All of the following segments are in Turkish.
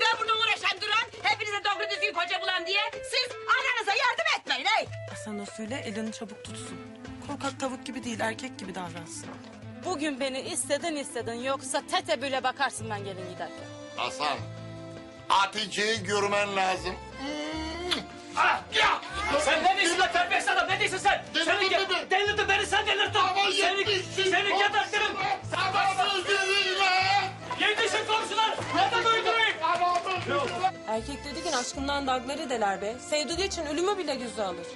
Ben burada uğraşan duran hepinize doğru düzgün koca bulan diye siz ananıza yardım etmeyin hey. Hasan'a söyle elini çabuk tutsun. Korkak tavuk gibi değil erkek gibi davransın. Bugün beni istedin istedin yoksa tete böyle bakarsın ben gelin giderken. Hasan, Hatice'yi görmen lazım. Sen Erkek dediğin aşkından dagları deler be. Sevdiği için ölümü bile göze alır.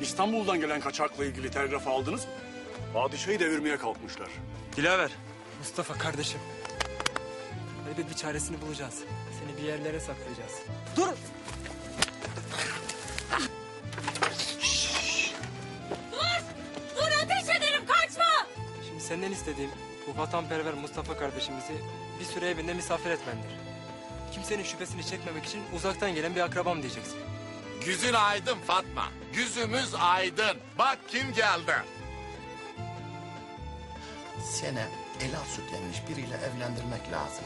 İstanbul'dan gelen kaçakla ilgili telgrafı aldınız mı? Padişahı devirmeye kalkmışlar. Dilaver. Mustafa kardeşim. Elbet bir çaresini bulacağız. Seni bir yerlere saklayacağız. Dur! Dur ateş ederim kaçma. Şimdi senden istediğim bu vatanperver Mustafa kardeşimizi bir süre evinde misafir etmendir. Kimsenin şüphesini çekmemek için uzaktan gelen bir akrabam diyeceksin. Yüzün aydın Fatma. Yüzümüz aydın. Bak kim geldi. Seni helal süt emmiş biriyle evlendirmek lazım.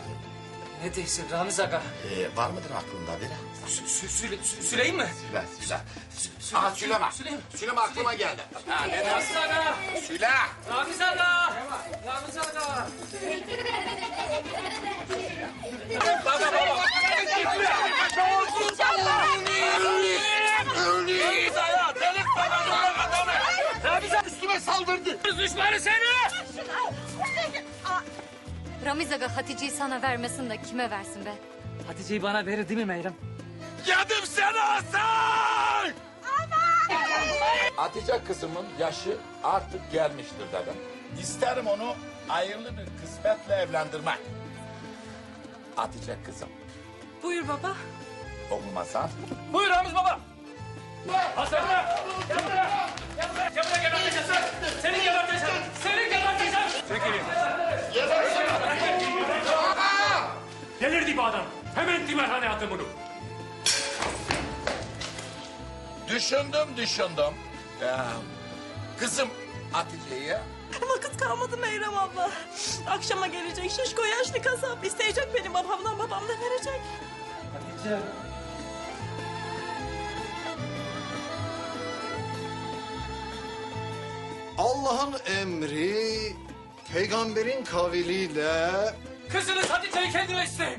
Ne diyorsun Ramiz Aga? Ee, var mıdır aklında biri? Sü, Süle, Sü- Süleyman mi? Süle, süle. Aa, Süleyman. Süleyman. Süleyman aklıma geldi. Ha, ne Ramiz Aga! Süle. Saldırdı. Düşmanı seni! Ramiz Aga Hatice'yi sana vermesin de kime versin be? Hatice'yi bana verir değil mi Meyrem? Yedim seni Hasan! Hatice kızımın yaşı artık gelmiştir dedim. İsterim onu hayırlı bir kısmetle evlendirmek. Hatice kızım, Buyur baba. olmasan Buyur Ramiz baba. Delirdi bu adam. Hemen timarhaneye atın bunu. düşündüm düşündüm. Ee, kızım Hatice'yi Vakit kalmadı Meyrem abla. Akşama gelecek şişko yaşlı kasap. isteyecek benim babamdan babam da verecek. Hatice. Allah'ın emri, peygamberin kavliyle Kızınız Hatice'yi kendine isteyin.